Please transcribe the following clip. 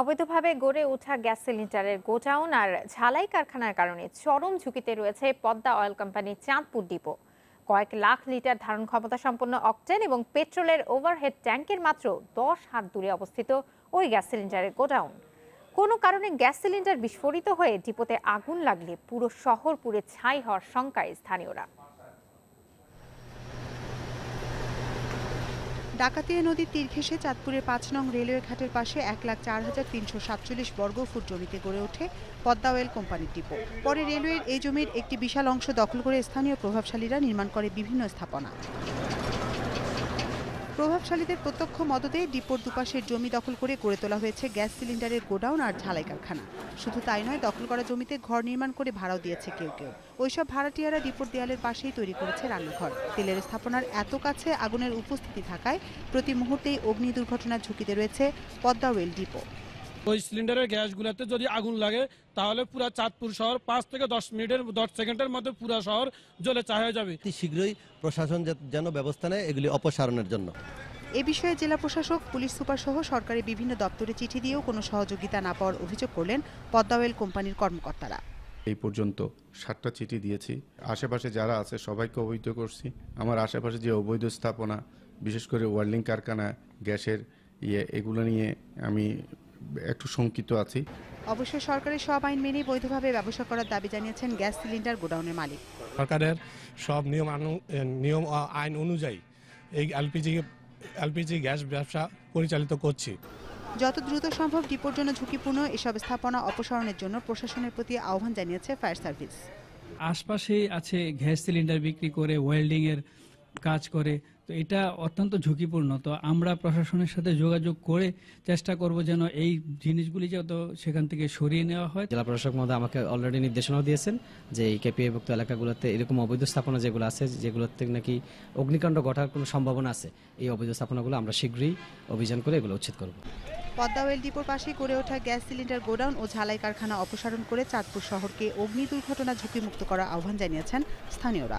অবৈধভাবে গড়ে ওঠা গ্যাস সিলিন্ডারের গোডাউন আর ঝালাই কারখানার কারণে চরম ঝুঁকিতে রয়েছে পদ্মা অয়েল কোম্পানির চাঁদপুর ডিপো। কয়েক লাখ লিটার ধারণ ক্ষমতা সম্পন্ন অকটেন এবং পেট্রোলের ওভারহেড ট্যাঙ্কের মাত্র দশ হাত দূরে অবস্থিত ওই গ্যাস সিলিন্ডারের গোডাউন। কোনো কারণে গ্যাস সিলিন্ডার বিস্ফোরিত হয়ে ডিপোতে আগুন লাগলে পুরো শহর পুড়ে ছাই হওয়ার শঙ্কায় স্থানীয়রা। ডাকাতিয়া নদীর তীর ঘেঁষে চাঁদপুরের পাঁচ নং রেলওয়ে ঘাটের পাশে এক লাখ চার হাজার তিনশো সাতচল্লিশ বর্গ ফুট জমিতে গড়ে ওঠে পদ্মা অয়েল কোম্পানির ডিপো। পরে রেলওয়ের এই জমির একটি বিশাল অংশ দখল করে স্থানীয় প্রভাবশালীরা নির্মাণ করে বিভিন্ন স্থাপনা। প্রভাবশালীদের প্রত্যক্ষ মদতে ডিপোর দুপাশের জমি দখল করে গড়ে তোলা হয়েছে গ্যাস সিলিন্ডারের গোডাউন আর ঝালাই কারখানা। শুধু তাই নয়, দখল করা জমিতে ঘর নির্মাণ করে ভাড়াও দিয়েছে কেউ কেউ। ওইসব ভাড়াটিয়ারা ডিপোর দেয়ালের পাশেই তৈরি করেছে রান্নাঘর। তেলের স্থাপনার এত কাছে আগুনের উপস্থিতি থাকায় প্রতি মুহূর্তেই অগ্নি দুর্ঘটনার ঝুঁকিতে রয়েছে পদ্মা ওয়েল ডিপো। ওই সিলিন্ডারের গ্যাসগুলোতে যদি আগুন লাগে তাহলে পুরা চাঁদপুর শহর পাঁচ থেকে দশ মিনিটের দশ সেকেন্ডের মধ্যে পুরা শহর জ্বলে চা হয়ে যাবে। অতি শীঘ্রই প্রশাসন যে- যেন ব্যবস্থা নেয় এগুলি অপসারণের জন্য। এ বিষয়ে জেলা প্রশাসক পুলিশ সুপার সহ সরকারি বিভিন্ন দপ্তরে চিঠি দিয়েও কোনো সহযোগিতা না পাওয়ার অভিযোগ করলেন পদ্মা ওয়েল কোম্পানির কর্মকর্তারা। এই পর্যন্ত সাতটা চিঠি দিয়েছি। আশেপাশে যারা আছে সবাইকে অবৈধ করছি। আমার আশেপাশে যে অবৈধ স্থাপনা বিশেষ করে ওয়ার্ল্ডিং কারখানা গ্যাসের ইয়ে এগুলো নিয়ে আমি একটু শঙ্কিত আছি। অবশ্য সরকারের সব আইন মেনেই বৈধভাবে ব্যবসা করার দাবি জানিয়েছেন গ্যাস সিলিন্ডার গোডাউনের মালিক। সরকারের সব নিয়ম নিয়ম আইন অনুযায়ী এই এলপিজি এলপিজি গ্যাস ব্যবসা পরিচালিত করছি। যত দ্রুত সম্ভব ডিপোর জন্য ঝুঁকিপূর্ণ এসব স্থাপনা অপসারণের জন্য প্রশাসনের প্রতি আহ্বান জানিয়েছে ফায়ার সার্ভিস। আশপাশেই আছে গ্যাস সিলিন্ডার বিক্রি করে ওয়েল্ডিং এর কাজ করে তো এটা অত্যন্ত ঝুঁকিপূর্ণ। তো আমরা প্রশাসনের সাথে যোগাযোগ করে চেষ্টা করব যেন এই জিনিসগুলি যত সেখান থেকে সরিয়ে নেওয়া হয়। জেলা প্রশাসক মহোদয় আমাকে অলরেডি নির্দেশনাও দিয়েছেন যে এই কেপিএভুক্ত এলাকাগুলোতে এরকম অবৈধ স্থাপনা যেগুলো আছে যেগুলোতে নাকি অগ্নিকাণ্ড ঘটার কোনো সম্ভাবনা আছে এই অবৈধ স্থাপনাগুলো আমরা শীঘ্রই অভিযান করে এগুলো উচ্ছেদ করব। পদ্মা ওয়েল ডিপোর পাশেই গড়ে ওঠা গ্যাস সিলিন্ডার গোডাউন ও ঝালাই কারখানা অপসারণ করে চাঁদপুর শহরকে অগ্নি দুর্ঘটনা ঝুঁকিমুক্ত করার আহ্বান জানিয়েছেন স্থানীয়রা।